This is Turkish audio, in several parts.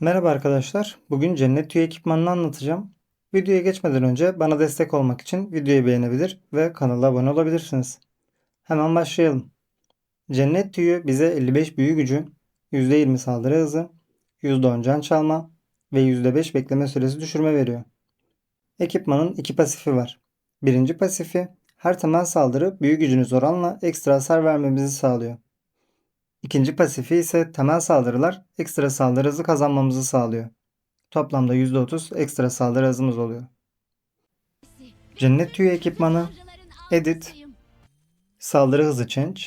Merhaba arkadaşlar. Bugün Cennet Tüy ekipmanını anlatacağım. Videoya geçmeden önce bana destek olmak için videoyu beğenebilir ve kanala abone olabilirsiniz. Hemen başlayalım. Cennet Tüyü bize 55 büyü gücü, %20 saldırı hızı, %10 can çalma ve %5 bekleme süresi düşürme veriyor. Ekipmanın iki pasifi var. Birinci pasifi her temel saldırı büyü gücünüz oranla ekstra hasar vermemizi sağlıyor. İkinci pasifi ise temel saldırılar ekstra saldırı hızı kazanmamızı sağlıyor. Toplamda %30 ekstra saldırı hızımız oluyor. Cennet tüyü ekipmanı, Edit, saldırı hızı Change,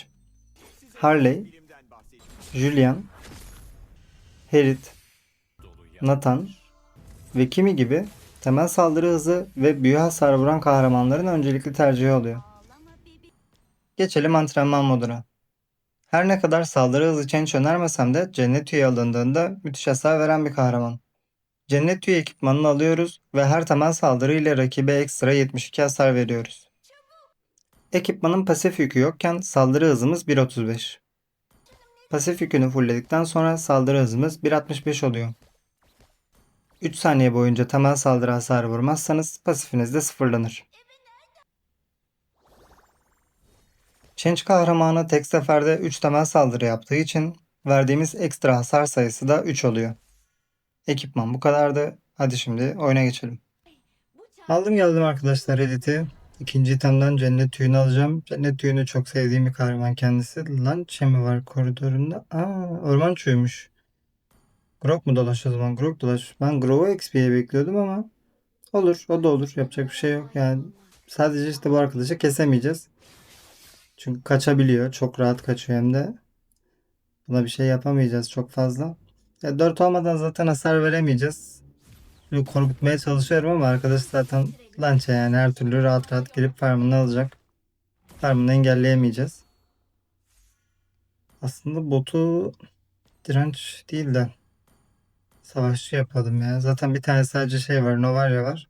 Harley, Julian, Herit, Nathan ve Kimi gibi temel saldırı hızı ve büyü hasarı vuran kahramanların öncelikli tercihi oluyor. Geçelim antrenman moduna. Her ne kadar saldırı hızı change önermesem de cennet tüyü alındığında müthiş hasar veren bir kahraman. Cennet tüyü ekipmanını alıyoruz ve her temel saldırı ile rakibe ekstra 72 hasar veriyoruz. Ekipmanın pasif yükü yokken saldırı hızımız 1.35. Pasif yükünü fullledikten sonra saldırı hızımız 1.65 oluyor. 3 saniye boyunca temel saldırı hasarı vurmazsanız pasifiniz de sıfırlanır. Change kahramanı tek seferde 3 temel saldırı yaptığı için verdiğimiz ekstra hasar sayısı da 3 oluyor. Ekipman bu kadardı. Hadi şimdi oyuna geçelim. Aldım geldim arkadaşlar Edit'i. İkinci itemden cennet tüyünü alacağım. Cennet tüyünü çok sevdiğim bir kahraman kendisi. Lançe mi var koridorunda? Aa orman çuymuş. Grok mu dolaş o zaman? Grok dolaş. Ben Grok'u XP'ye bekliyordum ama olur. O da olur. Yapacak bir şey yok. Yani sadece işte bu arkadaşı kesemeyeceğiz. Çünkü kaçabiliyor. Çok rahat kaçıyor hem de. Buna bir şey yapamayacağız çok fazla. Ya 4 olmadan zaten hasar veremeyeceğiz. Böyle korkutmaya çalışıyorum ama arkadaş zaten lança yani her türlü rahat rahat gelip farmını alacak. Farmını engelleyemeyeceğiz. Aslında botu direnç değil de savaşçı yapalım ya. Zaten bir tane sadece şey var. Novarya var.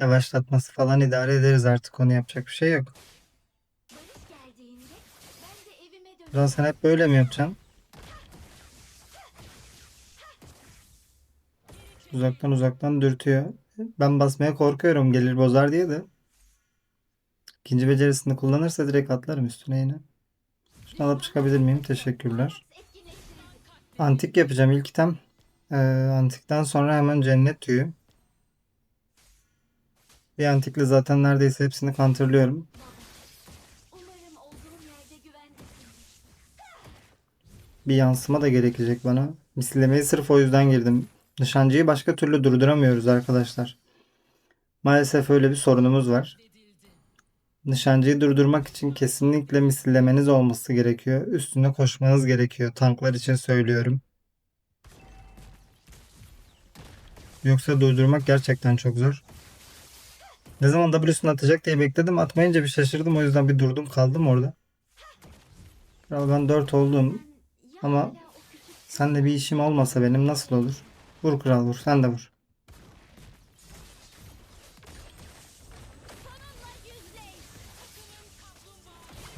Yavaşlatması falan idare ederiz artık. Onu yapacak bir şey yok. Ulan sen hep böyle mi yapacaksın? Uzaktan uzaktan dürtüyor. Ben basmaya korkuyorum gelir bozar diye de. İkinci becerisini kullanırsa direkt atlarım üstüne yine. Şunu alıp çıkabilir miyim? Teşekkürler. Antik yapacağım ilk item. Ee, antikten sonra hemen cennet tüyü. Bir antikle zaten neredeyse hepsini counterlıyorum. Bir yansıma da gerekecek bana. Misillemeyi sırf o yüzden girdim. Nişancıyı başka türlü durduramıyoruz arkadaşlar. Maalesef öyle bir sorunumuz var. Nişancıyı durdurmak için kesinlikle misillemeniz olması gerekiyor. Üstüne koşmanız gerekiyor. Tanklar için söylüyorum. Yoksa durdurmak gerçekten çok zor. Ne zaman W'sunu atacak diye bekledim. Atmayınca bir şaşırdım. O yüzden bir durdum kaldım orada. Kral ben 4 oldum. Ama sen de bir işim olmasa benim nasıl olur? Vur kral vur. Sen de vur.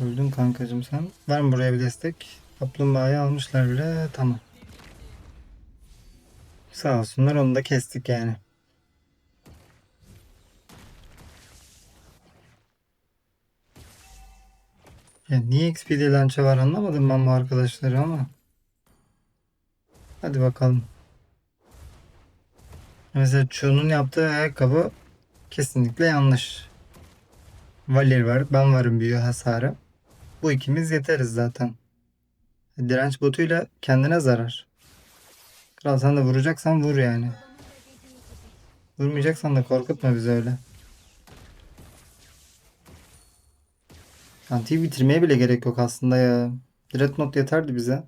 Öldün kankacım sen. Var mı buraya bir destek? Kaplumbağayı almışlar bile. Tamam. Sağ olsunlar onu da kestik yani. Ya niye XP'de lança var anlamadım ben bu arkadaşları ama. Hadi bakalım. Mesela Chu'nun yaptığı ayakkabı kesinlikle yanlış. Valir var. Ben varım büyü hasarı. Bu ikimiz yeteriz zaten. Direnç botuyla kendine zarar. Kral sen de vuracaksan vur yani. Vurmayacaksan da korkutma bizi öyle. Antiyi bitirmeye bile gerek yok aslında ya. Dreadnought yeterdi bize.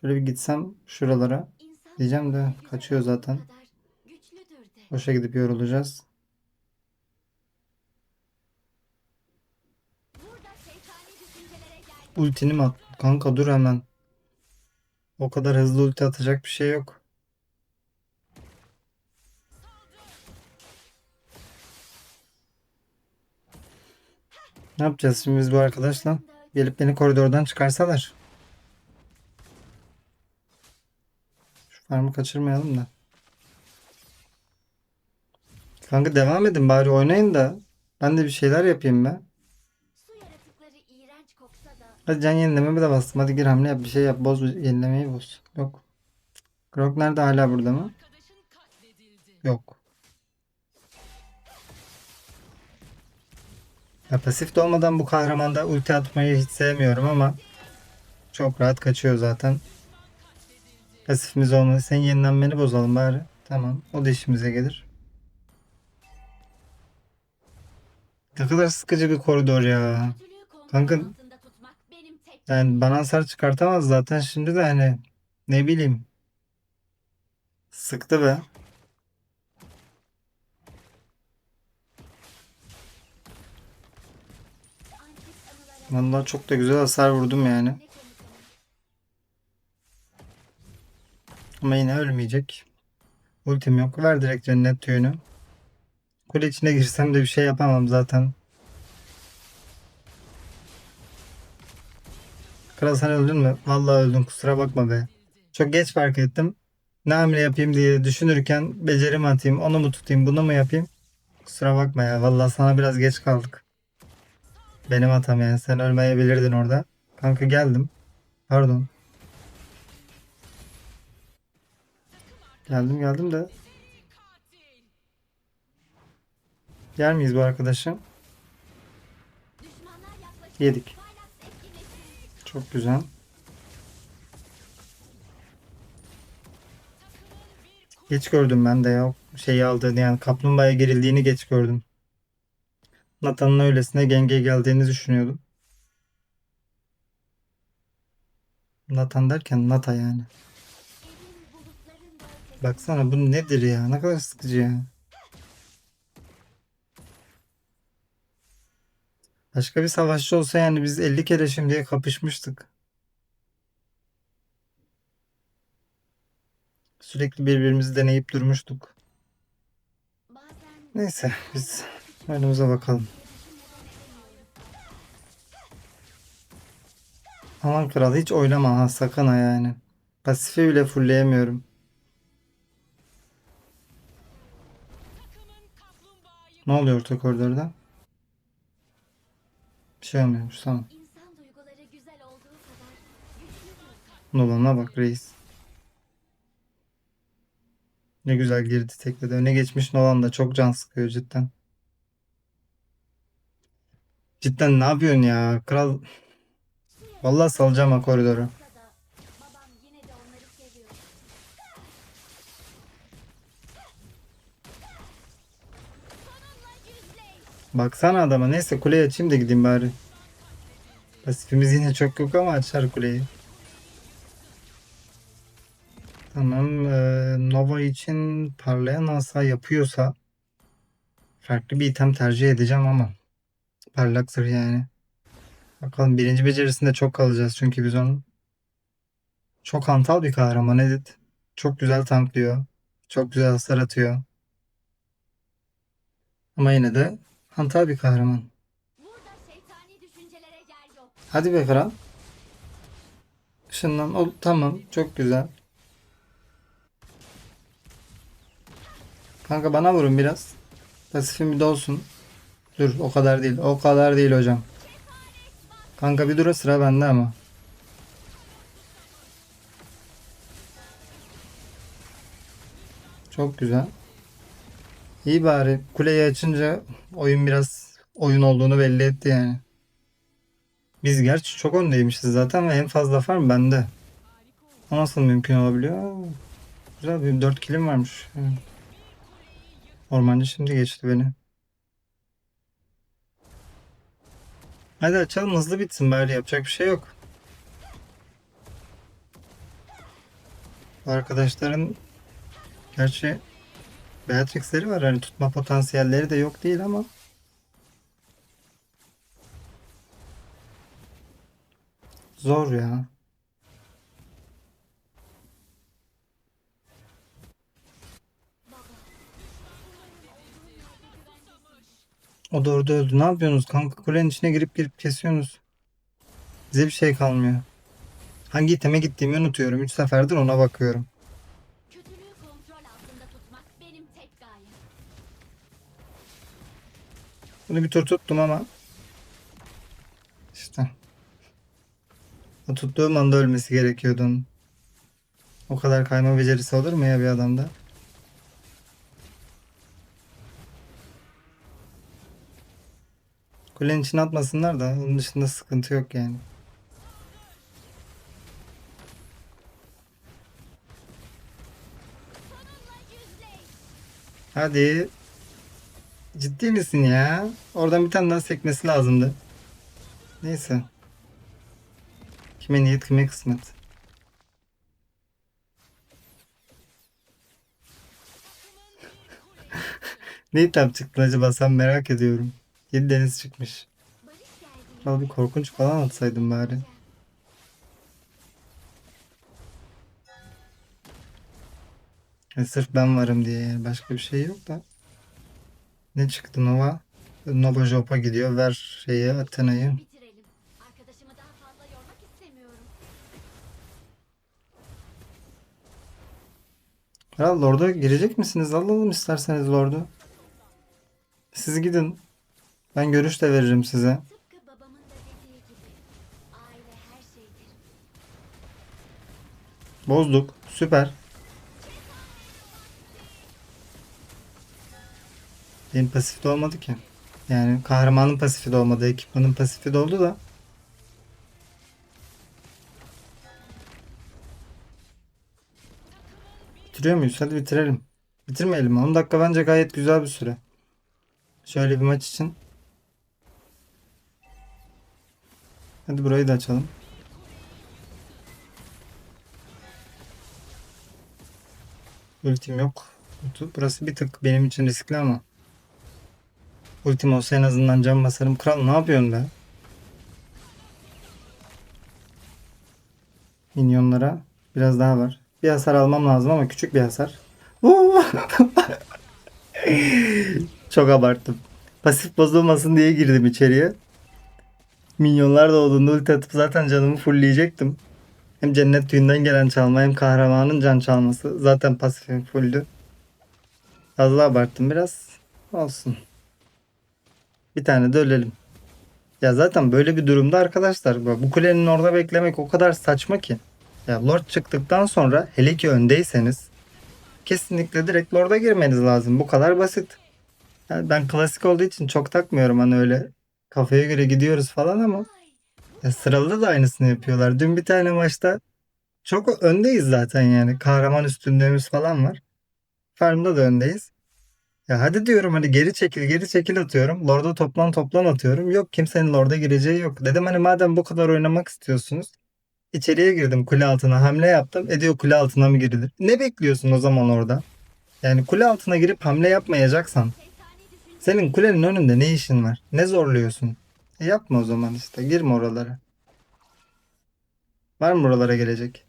Şöyle bir gitsem şuralara. Diyeceğim de kaçıyor zaten. Boşa gidip yorulacağız. Ultini mi at? Kanka dur hemen. O kadar hızlı ulti atacak bir şey yok. Ne yapacağız şimdi biz bu arkadaşla? Gelip beni koridordan çıkarsalar. Farmı kaçırmayalım da. Kanka devam edin bari oynayın da. Ben de bir şeyler yapayım be. Hadi can yenilememi de bastım. Hadi gir hamle yap. Bir şey yap. Boz yenilemeyi boz. Yok. Grok nerede hala burada mı? Yok. Ya pasif de olmadan bu kahramanda ulti atmayı hiç sevmiyorum ama çok rahat kaçıyor zaten. Pasifimiz olmadı. Sen yenilenmeni bozalım bari. Tamam. O da işimize gelir. Ne kadar sıkıcı bir koridor ya. Kanka- Yani bana hasar çıkartamaz zaten şimdi de hani ne bileyim. Sıktı be. Vallahi çok da güzel hasar vurdum yani. ne komutanım. Ama yine ölmeyecek. Ultim yok. Ver direkt cennet tüyünü. Kule içine girsem de bir şey yapamam zaten. Kral sen öldün mü? Vallahi öldün kusura bakma be. Çok geç fark ettim. Ne hamle yapayım diye düşünürken becerimi atayım, onu mu tutayım, bunu mu yapayım? Kusura bakma ya. Vallahi sana biraz geç kaldık. Benim hatam yani. Sen ölmeyebilirdin orada. Kanka geldim. Pardon. Geldim geldim de. Yer miyiz bu arkadaşı? Yedik. Çok güzel. Geç gördüm ben de ya. Şeyi aldığını yani kaplumbağaya girildiğini geç gördüm. Nathan'ın öylesine genge geldiğini düşünüyordum. Nathan derken Nata yani. Baksana bu nedir ya? Ne kadar sıkıcı ya. Başka bir savaşçı olsa yani biz 50 kere şimdiye kapışmıştık. Sürekli birbirimizi deneyip durmuştuk. Neyse biz önümüze bakalım. Aman kral hiç oynama ha sakın ha yani. Pasifi bile fullleyemiyorum. Ne oluyor orta koridorda? Bir şey olmuyormuş tamam. Nolan'a bak reis. Ne güzel girdi tekledi. Öne geçmiş Nolan da çok can sıkıyor cidden. Cidden ne yapıyorsun ya? Kral Vallahi salacağım ha koridoru. Baksana adama. Neyse kuleyi açayım da gideyim bari. Pasifimiz yine çok yok ama açar kuleyi. Tamam. eee, Nova için parlayan asa yapıyorsa farklı bir item tercih edeceğim ama parlak zırh yani. Bakalım birinci becerisinde çok kalacağız çünkü biz onun. Çok hantal bir kahraman Edit. Çok güzel tanklıyor. Çok güzel hasar atıyor. Ama yine de hantal bir kahraman. Hadi be kral. Işınlan. Ol, tamam. Çok güzel. Kanka bana vurun biraz. Pasifim bir dolsun. Dur o kadar değil. O kadar değil hocam. Kanka bir dura sıra bende ama. Çok güzel. İyi bari. Kuleyi açınca oyun biraz oyun olduğunu belli etti yani. Biz gerçi çok öndeymişiz zaten ve en fazla farm bende. O nasıl mümkün olabiliyor? Güzel bir 4 kilim varmış. Ormancı şimdi geçti beni. Hadi açalım hızlı bitsin bari yapacak bir şey yok. Arkadaşların gerçi Beatrix'leri var hani tutma potansiyelleri de yok değil ama zor ya. O da öldü. Ne yapıyorsunuz kanka? Kulenin içine girip girip kesiyorsunuz. Bize bir şey kalmıyor. Hangi iteme gittiğimi unutuyorum. 3 seferdir ona bakıyorum. Bunu bir tur tuttum ama işte o tuttuğum anda ölmesi gerekiyordu onun. O kadar kayma becerisi olur mu ya bir adamda? Kulenin içine atmasınlar da onun dışında sıkıntı yok yani. Hadi. Ciddi misin ya? Oradan bir tane daha sekmesi lazımdı. Neyse. Kime niyet kime kısmet. ne hitap çıktı acaba sen merak ediyorum. Yedi deniz çıkmış. Barış geldi. Valla bir korkunç falan atsaydım bari. E, sırf ben varım diye yani başka bir şey yok da. Ne çıktı Nova? Nova Jop'a gidiyor. Ver şeyi Athena'yı. Bitirelim. Arkadaşımı daha fazla yormak istemiyorum. Kral Lord'a girecek misiniz? Alalım isterseniz Lord'u. Siz gidin. Ben görüş de veririm size. Tıpkı babamın da dediği gibi. Aile her şeydir. Bozduk. Süper. Benim pasifi de olmadı ki. Yani kahramanın pasifi de olmadı. Ekipmanın pasifi de oldu da. Bitiriyor muyuz? Hadi bitirelim. Bitirmeyelim. 10 dakika bence gayet güzel bir süre. Şöyle bir maç için. Hadi burayı da açalım. Ultim yok. Burası bir tık benim için riskli ama. Ultim olsa en azından can basarım. Kral ne yapıyorsun be? Minyonlara biraz daha var. Bir hasar almam lazım ama küçük bir hasar. Çok abarttım. Pasif bozulmasın diye girdim içeriye. Minyonlar da olduğunda ulti atıp zaten canımı fullleyecektim. Hem cennet tüyünden gelen çalma hem kahramanın can çalması. Zaten pasifim fulldü. Fazla abarttım biraz. Olsun. Bir tane de ölelim. Ya zaten böyle bir durumda arkadaşlar bu kulenin orada beklemek o kadar saçma ki. Ya Lord çıktıktan sonra hele ki öndeyseniz kesinlikle direkt Lord'a girmeniz lazım. Bu kadar basit. Yani ben klasik olduğu için çok takmıyorum hani öyle kafaya göre gidiyoruz falan ama ya sıralı da aynısını yapıyorlar. Dün bir tane maçta çok öndeyiz zaten yani. Kahraman üstünlüğümüz falan var. Farm'da da öndeyiz. Ya hadi diyorum hani geri çekil geri çekil atıyorum. Lord'a toplan toplan atıyorum. Yok kimsenin Lord'a gireceği yok. Dedim hani madem bu kadar oynamak istiyorsunuz. İçeriye girdim kule altına hamle yaptım. Ediyor kule altına mı girilir? Ne bekliyorsun o zaman orada? Yani kule altına girip hamle yapmayacaksan senin kulenin önünde ne işin var? Ne zorluyorsun? E yapma o zaman işte. Girme oralara. Var mı buralara gelecek?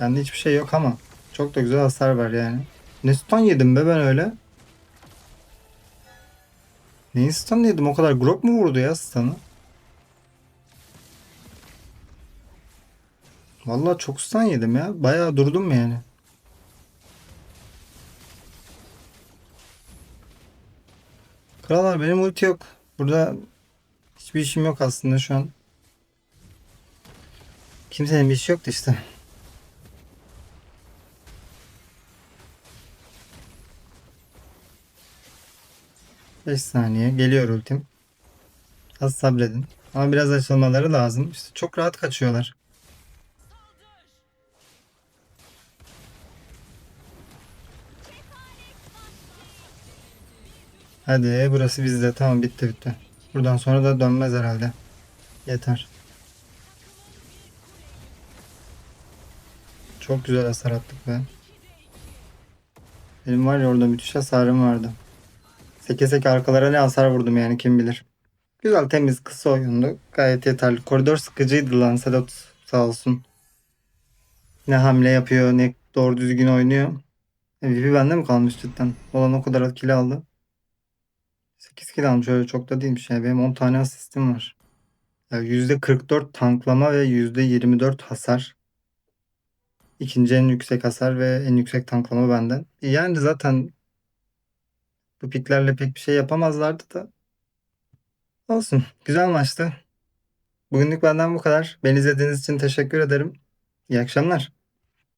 Bende hiçbir şey yok ama çok da güzel hasar var yani. Ne stun yedim be ben öyle? Neyin stun yedim? O kadar grok mu vurdu ya stun'ı? Vallahi çok stun yedim ya. Bayağı durdum yani. Krallar benim ulti yok. Burada hiçbir işim yok aslında şu an. Kimsenin bir işi yoktu işte. Beş saniye geliyor ultim. Az sabredin. Ama biraz açılmaları lazım. İşte çok rahat kaçıyorlar. Hadi burası bizde. Tamam bitti bitti. Buradan sonra da dönmez herhalde. Yeter. Çok güzel hasar attık be. Benim var ya orada müthiş hasarım vardı. Seke seke arkalara ne hasar vurdum yani kim bilir. Güzel temiz kısa oyundu. Gayet yeterli. Koridor sıkıcıydı Lancelot sağ olsun. Ne hamle yapıyor ne doğru düzgün oynuyor. MVP bende mi kalmış cidden? Olan o kadar kill aldı. 8 kill almış öyle çok da değilmiş yani benim 10 tane asistim var. Ya %44 tanklama ve %24 hasar. İkinci en yüksek hasar ve en yüksek tanklama benden. Yani zaten Bu piklerle pek bir şey yapamazlardı da. Olsun. Güzel maçtı. Bugünlük benden bu kadar. Beni izlediğiniz için teşekkür ederim. İyi akşamlar.